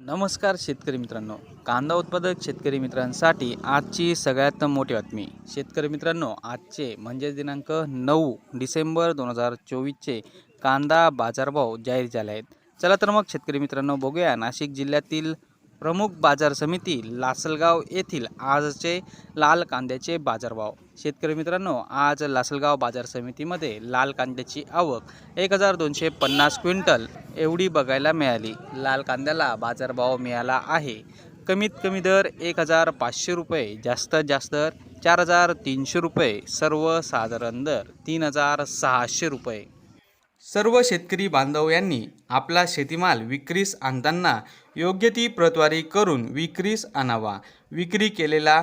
नमस्कार शेतकरी मित्रांनो. कांदा उत्पादक शेतकरी मित्रांसाठी आजची सगळ्यात मोठी बातमी. शेतकरी मित्रांनो आजचे म्हणजे दिनांक नऊ डिसेंबर दोन हजार चोवीसचे कांदा बाजारभाव जाहीर झाले आहेत. चला तर मग शेतकरी मित्रांनो बघूया. नाशिक जिल्ह्यातील प्रमुख बाजार समिती लासलगाव येथील आजचे लाल कांद्याचे बाजारभाव. शेतकरी मित्रांनो आज लासलगाव बाजार समितीमध्ये लाल कांद्याची आवक एक हजार दोनशे पन्नास क्विंटल एवढी बघायला मिळाली. लाल कांद्याला बाजारभाव मिळाला आहे. कमीत कमी दर एक हजार पाचशे रुपये जास्तीत जास्त दर चार हजार तीनशे रुपये सर्वसाधारण दर तीन हजार सहाशे रुपये. सर्व शेतकरी बांधव यांनी आपला शेतीमाल विक्रीस आणताना योग्य ती प्रतवारी करून विक्रीस आणावा. विक्री केलेला